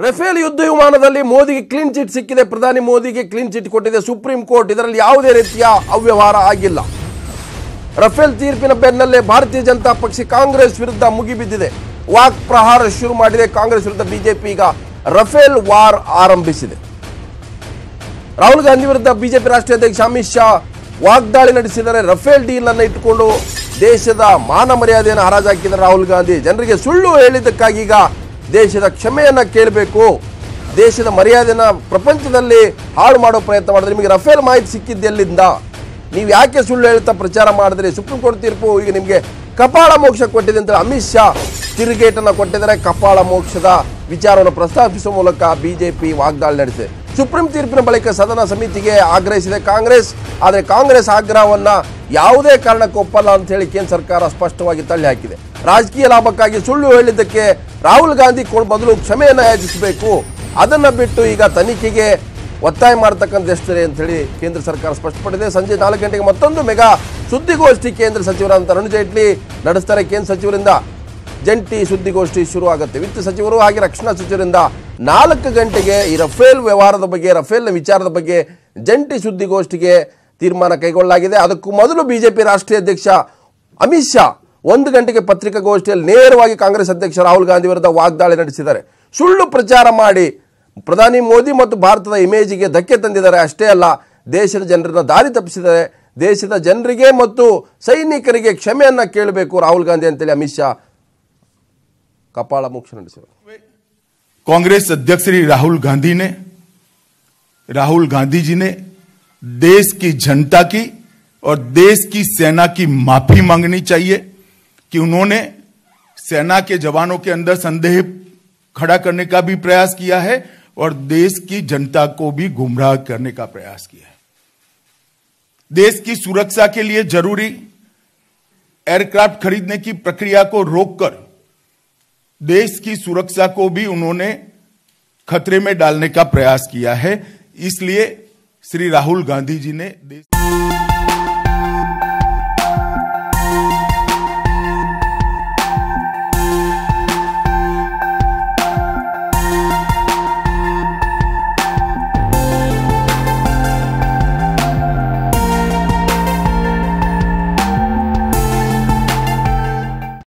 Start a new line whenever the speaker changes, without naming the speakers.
Rafale ಯುದ್ಧ ವಿಮಾನದಲ್ಲಿ ಮೋದಿಗೆ ಕ್ಲೀನ್ ಚಿಟ್ ಸಿಕ್ಕಿದೆ. ಪ್ರಧಾನಿ ಮೋದಿಗೆ ಕ್ಲೀನ್ ಚಿಟ್ ಕೊಟ್ಟಿದೆ. ಸುಪ್ರೀಂ ಕೋರ್ಟ್ ಇದರಲ್ಲಿ ಯಾವುದೇ ರೀತಿಯ ಅವ್ಯವಹಾರ ಆಗಿಲ್ಲ. ರಫೇಲ್ ತೀರ್ಪಿನ ಬೆನ್ನಲ್ಲೇ ಭಾರತೀಯ ಜನತಾ ಪಕ್ಷ ಕಾಂಗ್ರೆಸ್ ವಿರುದ್ಧ ಮುಗಿಬಿದ್ದಿದೆ. ವಾಕ್ ಪ್ರಹಾರ ಶುರು ಮಾಡಿದೆ. ಕಾಂಗ್ರೆಸ್ ವಿರುದ್ಧ ಬಿಜೆಪಿ ಈಗ ರಫೇಲ್ ವಾರ್ ಆರಂಭಿಸಿದೆ. ರಾಹುಲ್ ಗಾಂಧಿ ವಿರುದ್ಧ ಬಿಜೆಪಿ ರಾಷ್ಟ್ರೀಯ ಅಧ್ಯಕ್ಷ ಅಮಿತ್ ಶಾ ವಾಗ್ದಾಳಿ ನಡೆಸಿದರೆ ರಫೇಲ್ ಡೀಲ್ ಅನ್ನು ಇಟ್ಟುಕೊಂಡು ದೇಶದ ಮಾನ ಮರ್ಯಾದೆಯನ್ನು ಹರಾಜಾಕಿದ್ದಾರೆ ರಾಹುಲ್ ಗಾಂಧಿ. ಜನರಿಗೆ ಸುಳ್ಳು ಹೇಳಿದ್ದಕ್ಕಾಗಿ ಈಗ ದೇಶದ ಕ್ಷಮೆಯನ್ನ ಕೇಳಬೇಕು, ದೇಶದ ಮರ್ಯಾದೆನ ಪ್ರಪಂಚದಲ್ಲಿ ಹಾಳು ಮಾಡೋ ಪ್ರಯತ್ನ ಮಾಡಿದ್ರೆ ನಿಮಗೆ ರಫೇಲ್ ಮಾಹಿತಿ ಸಿಕ್ಕಿದ್ದೆಲ್ಲಿಂದ ನೀವು ಯಾಕೆ ಸುಳ್ಳು ಹೇಳ್ತಾ ಪ್ರಚಾರ ಮಾಡಿದ್ರೆ, ಸುಪ್ರೀಂ ಕೋರ್ಟ್ ತೀರ್ಪು ಈಗ ನಿಮಗೆ ಕಪಾಳ ಮೋಕ್ಷ ಕೊಟ್ಟಿದೆ ಅಂತ ಅಮಿತ್ ಶಾ ತಿರುಗೇಟನ್ನು ಕೊಟ್ಟಿದ್ದಾರೆ. ಕಪಾಳ ಮೋಕ್ಷದ ವಿಚಾರವನ್ನು ಪ್ರಸ್ತಾಪಿಸುವ ಮೂಲಕ ಬಿಜೆಪಿ ವಾಗ್ದಾಳಿ ನಡೆಸಿದೆ. ಸುಪ್ರೀಂ ತೀರ್ಪಿನ ಬಳಿಕ ಸದನ ಸಮಿತಿಗೆ ಆಗ್ರಹಿಸಿದೆ ಕಾಂಗ್ರೆಸ್. ಆದರೆ ಕಾಂಗ್ರೆಸ್ ಆಗ್ರಹವನ್ನ ಯಾವುದೇ ಕಾರಣಕ್ಕೆ ಒಪ್ಪಲ್ಲ ಅಂತ ಹೇಳಿ ಕೇಂದ್ರ ಸರ್ಕಾರ ಸ್ಪಷ್ಟವಾಗಿ ತಳ್ಳಿ ಹಾಕಿದೆ. ರಾಜಕೀಯ ಲಾಭಕ್ಕಾಗಿ ಸುಳ್ಳು ಹೇಳಿದ್ದಕ್ಕೆ ರಾಹುಲ್ ಗಾಂಧಿ ಕೊಡ್ ಬದಲು ಕ್ಷಮೆಯನ್ನು ಯಾಚಿಸಬೇಕು. ಅದನ್ನು ಬಿಟ್ಟು ಈಗ ತನಿಖೆಗೆ ಒತ್ತಾಯ ಮಾಡ್ತಕ್ಕಂಥ ಎಷ್ಟಿದೆ ಅಂತ ಹೇಳಿ ಕೇಂದ್ರ ಸರ್ಕಾರ ಸ್ಪಷ್ಟಪಡಿದೆ. ಸಂಜೆ ನಾಲ್ಕು ಗಂಟೆಗೆ ಮತ್ತೊಂದು ಮೆಗಾ ಸುದ್ದಿಗೋಷ್ಠಿ ಕೇಂದ್ರ ಸಚಿವರಾದಂಥ ಅರುಣ್ ಜೇಟ್ಲಿ ನಡೆಸ್ತಾರೆ ಕೇಂದ್ರ ಸಚಿವರಿಂದ. ಜಂಟಿ ಸುದ್ದಿಗೋಷ್ಠಿ ಶುರು ಆಗುತ್ತೆ ವಿತ್ತ ಸಚಿವರು ಹಾಗೆ ರಕ್ಷಣಾ ಸಚಿವರಿಂದ ನಾಲ್ಕು ಗಂಟೆಗೆ ಈ ರಫೇಲ್ ವ್ಯವಹಾರದ ಬಗ್ಗೆ, ರಫೇಲ್ನ ವಿಚಾರದ ಬಗ್ಗೆ ಜಂಟಿ ಸುದ್ದಿಗೋಷ್ಠಿಗೆ ತೀರ್ಮಾನ ಕೈಗೊಳ್ಳಲಾಗಿದೆ. ಅದಕ್ಕೂ ಮೊದಲು ಬಿಜೆಪಿ ರಾಷ್ಟ್ರೀಯ ಅಧ್ಯಕ್ಷ ಅಮಿತ್ ಶಾ ಒಂದು ಗಂಟೆಗೆ ಪತ್ರಿಕಾಗೋಷ್ಠಿಯಲ್ಲಿ ನೇರವಾಗಿ ಕಾಂಗ್ರೆಸ್ ಅಧ್ಯಕ್ಷ ರಾಹುಲ್ ಗಾಂಧಿ ವಿರುದ್ಧ ವಾಗ್ದಾಳಿ ನಡೆಸಿದ್ದಾರೆ. ಸುಳ್ಳು ಪ್ರಚಾರ ಮಾಡಿ ಪ್ರಧಾನಿ ಮೋದಿ ಮತ್ತು ಭಾರತದ ಇಮೇಜಿಗೆ ಧಕ್ಕೆ ತಂದಿದ್ದಾರೆ. ಅಷ್ಟೇ ಅಲ್ಲ, ದೇಶದ ಜನರನ್ನು ದಾರಿ ತಪ್ಪಿಸಿದ್ದಾರೆ. ದೇಶದ ಜನರಿಗೆ ಮತ್ತು ಸೈನಿಕರಿಗೆ ಕ್ಷಮೆಯನ್ನು ಕೇಳಬೇಕು ರಾಹುಲ್ ಗಾಂಧಿ ಅಂತೇಳಿ ಅಮಿತ್ ಶಾ ಕಪಾಳ ಮೋಕ್ಷ ನಡೆಸಿದರು.
ಕಾಂಗ್ರೆಸ್ ಅಧ್ಯಕ್ಷ ಶ್ರೀ ರಾಹುಲ್ ಗಾಂಧಿನೇ, ರಾಹುಲ್ ಗಾಂಧೀಜಿನೇ देश की जनता की और देश की सेना की माफ़ी मांगनी चाहिए कि उन्होंने सेना के जवानों के अंदर संदेह खड़ा करने का भी प्रयास किया है और देश की जनता को भी गुमराह करने का प्रयास किया है। देश की सुरक्षा के लिए ज़रूरी एयरक्राफ्ट खरीदने की प्रक्रिया को रोककर देश की सुरक्षा को भी उन्होंने खतरे में डालने का प्रयास किया है। इसलिए श्री राहुल गांधी जी ने देश